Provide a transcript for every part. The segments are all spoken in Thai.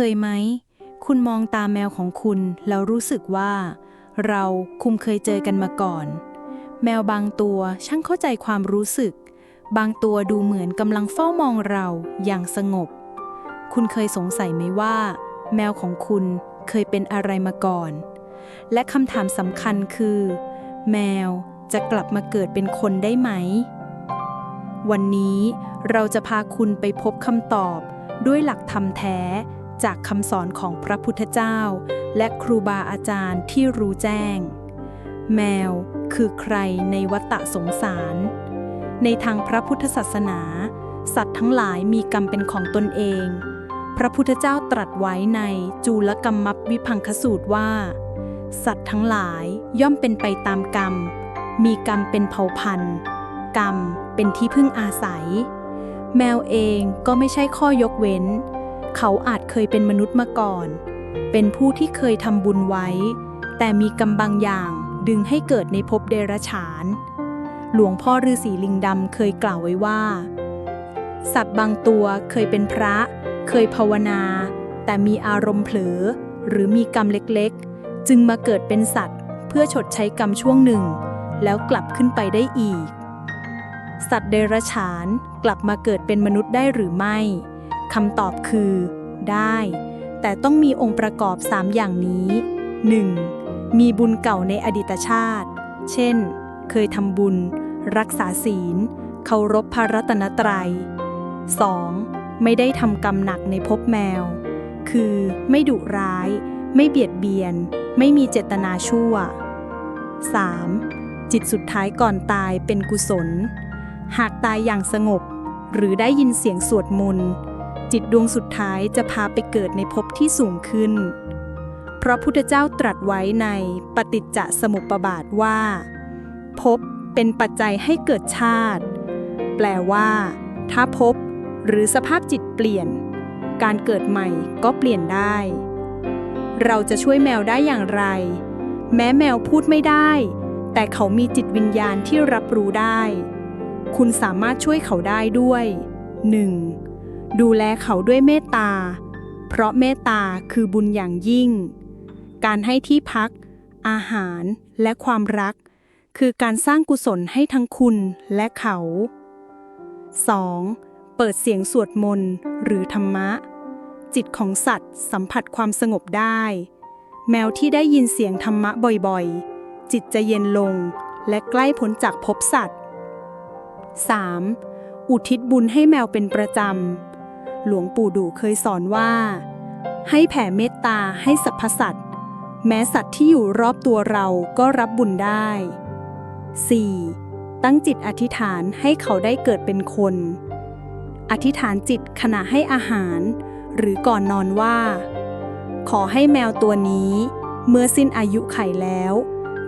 เคยไหม คุณมองตาแมวของคุณ แล้วรู้สึกว่า เราคุมเคยเจอกันมาก่อน แมวบางตัวช่างเข้าใจความรู้สึก บางตัวดูเหมือนกำลังเฝ้ามองเราอย่างสงบ คุณเคยสงสัยไหมว่า แมวของคุณเคยเป็นอะไรมาก่อน และคำถามสำคัญคือ แมวจะกลับมาเกิดเป็นคนได้ไหม วันนี้เราจะพาคุณไปพบคำตอบด้วยหลักธรรมแท้ จากคำสอนของพระพุทธเจ้า และครูบาอาจารย์ที่รู้แจ้ง แมวคือใครในวัฏสงสาร ในทางพระพุทธศาสนา สัตว์ทั้งหลายมีกรรมเป็นของตนเอง พระพุทธเจ้าตรัสไว้ในจูลกรรมมัปวิพังคสูตรว่า สัตว์ทั้งหลายย่อมเป็นไปตามกรรม มีกรรมเป็นเผ่าพันธุ์ กรรมเป็นที่พึ่งอาศัย แมวเองก็ไม่ใช่ข้อยกเว้น เขาอาจเคยเป็นมนุษย์มาก่อน เป็นผู้ที่เคยทำบุญไว้ แต่มีกรรมบางอย่างดึงให้เกิดในภพเดรัจฉาน หลวงพ่อฤาษีลิงดำเคยกล่าวไว้ว่า สัตว์บางตัวเคยเป็นพระ เคยภาวนา แต่มีอารมณ์เผลอ หรือมีกรรมเล็กๆ จึงมาเกิดเป็นสัตว์ เพื่อชดใช้กรรมช่วงหนึ่ง แล้วกลับขึ้นไปได้อีก สัตว์เดรัจฉานกลับมาเกิดเป็นมนุษย์ได้หรือไม่ คำตอบคือ ได้ แต่ต้องมีองค์ประกอบ 3 อย่างนี้ 1. มีบุญเก่าในอดีตชาติ เช่น เคยทำบุญ รักษาศีล เคารพพระรัตนตรัย 2. ไม่ได้ทำกรรมหนักในภพแมว คือไม่ดุร้าย ไม่เบียดเบียน ไม่มีเจตนาชั่ว 3. จิตสุดท้ายก่อนตายเป็นกุศล หากตายอย่างสงบ หรือได้ยินเสียงสวดมนต์ จิตดวงสุดท้ายจะพาไปเกิดในภพที่สูงขึ้น เพราะพุทธเจ้าตรัสไว้ในปฏิจจสมุปบาทว่าภพเป็นปัจจัยให้เกิดชาติ แปลว่า ถ้าภพหรือสภาพจิตเปลี่ยน การเกิดใหม่ก็เปลี่ยนได้ เราจะช่วยแมวได้อย่างไร แม้แมวพูดไม่ได้ แต่เขามีจิตวิญญาณที่รับรู้ได้ คุณสามารถช่วยเขาได้ด้วย 1. ดูแลเขาด้วยเมตตา เพราะเมตตาคือบุญอย่างยิ่ง การให้ที่พัก อาหารและความรัก คือการสร้างกุศลให้ทั้งคุณและเขา 2. เปิดเสียงสวดมนต์หรือธรรมะ จิตของสัตว์สัมผัสความสงบได้ แมวที่ได้ยินเสียงธรรมะบ่อยๆ จิตจะเย็นลงและใกล้พ้นจากภพสัตว์ 3. อุทิศบุญให้แมวเป็นประจำ หลวงปู่ดูเคยสอนว่า ให้แผ่เมตตาให้สรรพสัตว์แม้สัตว์ที่อยู่รอบตัวเราก็รับบุญได้ 4. ตั้งจิตอธิษฐานให้เขาได้เกิดเป็นคน อธิษฐานจิตขณะให้อาหาร หรือก่อนนอนว่า ขอให้แมวตัวนี้ เมื่อสิ้นอายุไขแล้ว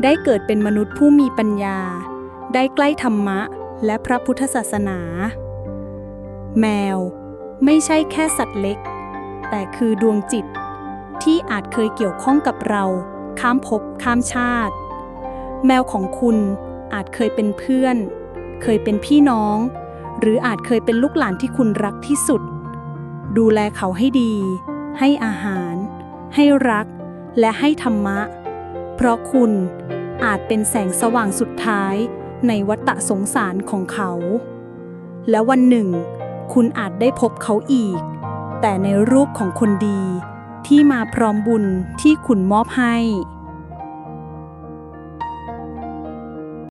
ได้เกิดเป็นมนุษย์ผู้มีปัญญา ได้ใกล้ธรรมะและพระพุทธศาสนา แมว ไม่ใช่แค่สัตว์เล็ก แต่คือดวงจิต ที่อาจเคยเกี่ยวข้องกับเรา ข้ามภพข้ามชาติ แมวของคุณอาจเคยเป็นเพื่อน เคยเป็นพี่น้อง หรืออาจเคยเป็นลูกหลานที่คุณรักที่สุด ดูแลเขาให้ดี ให้อาหาร ให้รัก และให้ธรรมะ เพราะคุณอาจเป็นแสงสว่างสุดท้ายในวัฏสงสารของเขา และวันหนึ่ง คุณอาจได้พบเขาอีก แต่ในรูปของคนดีที่มาพร้อมบุญที่คุณมอบให้